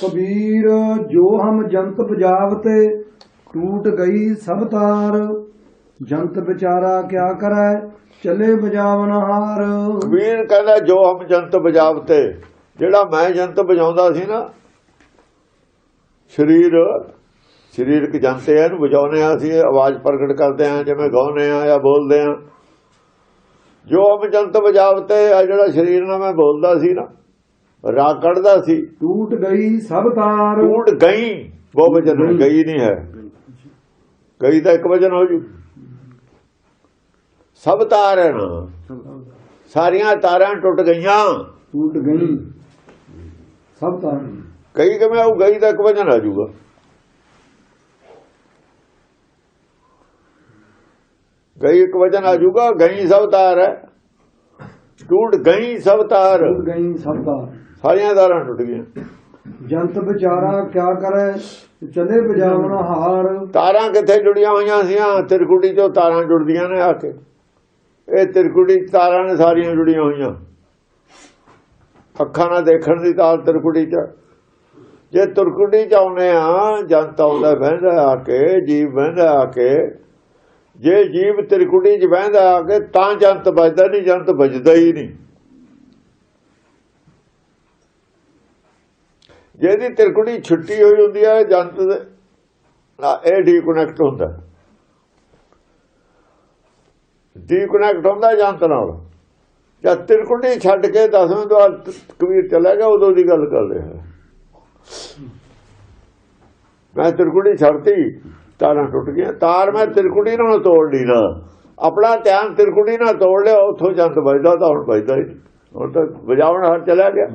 ਕਬੀਰ, ਜੋ ਹਮ ਜੰਤ ਬਜਾਵਤੇ ਟੂਟ ਗਈ ਸਭ ਤਾਰ। ਜੰਤ ਵਿਚਾਰਾ ਕਿਆ ਕਰੈ, ਚੱਲੇ ਬਜਾਵਨ ਹਾਰ। ਕਬੀਰ ਕਹਿੰਦਾ, ਜੋ ਹਮ ਜੰਤ ਬਜਾਵਤੇ ਜਿਹੜਾ ਮੈਂ ਜੰਤ ਵਜਾਉਂਦਾ ਸੀ ਨਾ, ਸਰੀਰ ਸਰੀਰਕ ਜੰਤੇ ਆ ਇਹਨੂੰ ਵਜਾਉਨੇ ਆ ਅਸੀਂ, ਆਵਾਜ਼ ਪ੍ਰਗਟ ਕਰਦੇ ਆ ਜਿਵੇਂ ਗਾਉਂਦੇ ਆ ਜਾਂ ਬੋਲਦੇ ਆ ਜੋ ਹਮ ਜੰਤ ਵਜਾਵਤੇ ਆ ਜਿਹੜਾ ਸਰੀਰ ਨਾਲ ਮੈਂ ਬੋਲਦਾ ਸੀ ਨਾ ਰਾਗ ਕੱਢਦਾ ਸੀ। ਟੂਟ ਗਈ ਸਭ ਤਾਰ। ਟੂਟ ਗਈ ਉਹ ਵਜਨ ਗਈ ਨਹੀਂ ਹੈ। ਗਈ ਤਾਂ ਇੱਕ ਵਜਨ ਹੋ ਜੂ। ਸਭ ਤਾਰ ਹੈ ਨਾ ਸਾਰੀਆਂ ਤਾਰਾਂ ਟੁੱਟ ਗਈਆਂ। ਟੂਟ ਗਈ। ਸਭ ਤਾਰ ਕਈ ਕਿਵੇਂ ਆਊ? ਗਈ ਦਾ ਇੱਕ ਵਜਨ ਆ ਜਾਊਗਾ ਗਈ ਇੱਕ ਵਜਨ ਆ ਜਾਊਗਾ ਗਈ ਸਭ ਤਾਰ ਹੈ। ਟੂਟ ਗਈ ਸਭ ਤਾਰ। ਟੂਟ ਗਈ ਸਭ ਤਾਰ। ਸਾਰੀਆਂ ਤਾਰਾਂ ਟੁੱਟ ਗਈਆਂ। ਜੰਤ ਵਿਚਾਰਾ ਕਿਆ ਕਰੈ? ਚੱਲੇ ਬਜਾਵਨ ਹਾਰ। ਤਾਰਾਂ ਕਿੱਥੇ ਜੁੜੀਆਂ ਹੋਈਆਂ ਸੀਆਂ? ਤਿਰਕੁਟੀ ਚੋਂ ਤਾਰਾਂ ਜੁੜਦੀਆਂ ਨੇ ਆ ਕੇ। ਇਹ ਤਿਰਕੁਟੀ 'ਚ ਤਾਰਾਂ ਨੇ ਸਾਰੀਆਂ ਜੁੜੀਆਂ ਹੋਈਆਂ। ਅੱਖਾਂ ਨਾਲ ਦੇਖਣ ਦੀ ਤਾਰ ਤਿਰਕੁਟੀ ਚ। ਜੇ ਤਿਰਕੁਟੀ ਚ ਆਉਨੇ ਆ ਜਨਤਾ ਆਉਂਦਾ ਬਹਿੰਦਾ ਆ ਕੇ ਜੀਵ ਬਹਿੰਦਾ ਆ ਕੇ। ਜੇ ਜੀਵ ਤ੍ਰਿਕੁਟੀ ਚ ਬਹਿੰਦਾ ਆ ਕੇ, ਤਾਂ ਜੰਤ ਵੱਜਦਾ ਨਹੀਂ ਜੰਤ ਵੱਜਦਾ ਹੀ ਨਹੀਂ। ਜਿਹਦੀ ਤਿਰਕੁਟੀ ਛੁੱਟੀ ਹੋਈ ਹੁੰਦੀ ਹੈ ਜੰਤ ਦੇ ਇਹ ਡੀਕਨੈਕਟ ਹੁੰਦਾ। ਡੀਕਨੈਕਟ ਹੁੰਦਾ ਜੰਤ ਨਾਲ। ਜਦ ਤ੍ਰਿਕੁਟੀ ਛੱਡ ਕੇ ਦਸਵੇਂ ਦਵਾਰ ਕਬੀਰ ਚਲਾ ਗਿਆ, ਉਦੋਂ ਦੀ ਗੱਲ ਕਰ ਰਿਹਾ। ਮੈਂ ਤਿਰਕੁਟੀ ਛੱਡਤੀ। ਤਾਰਾਂ ਟੁੱਟ ਗਈਆਂ। ਤਾਰ ਮੈਂ ਤਿਰਕੁਟੀ ਨਾਲ ਤੋੜ ਲਈ ਨਾ। ਆਪਣਾ ਧਿਆਨ ਤਿਰਕੁਟੀ ਨਾਲ ਤੋੜ ਲਿਆ, ਉੱਥੋਂ ਜੰਤ ਵੱਜਦਾ ਤਾਂ ਹੁਣ ਵੱਜਦਾ ਹੀ ਹੁਣ ਤਾਂ ਵਜਾਉਣ ਹਰ ਚਲਾ ਗਿਆ।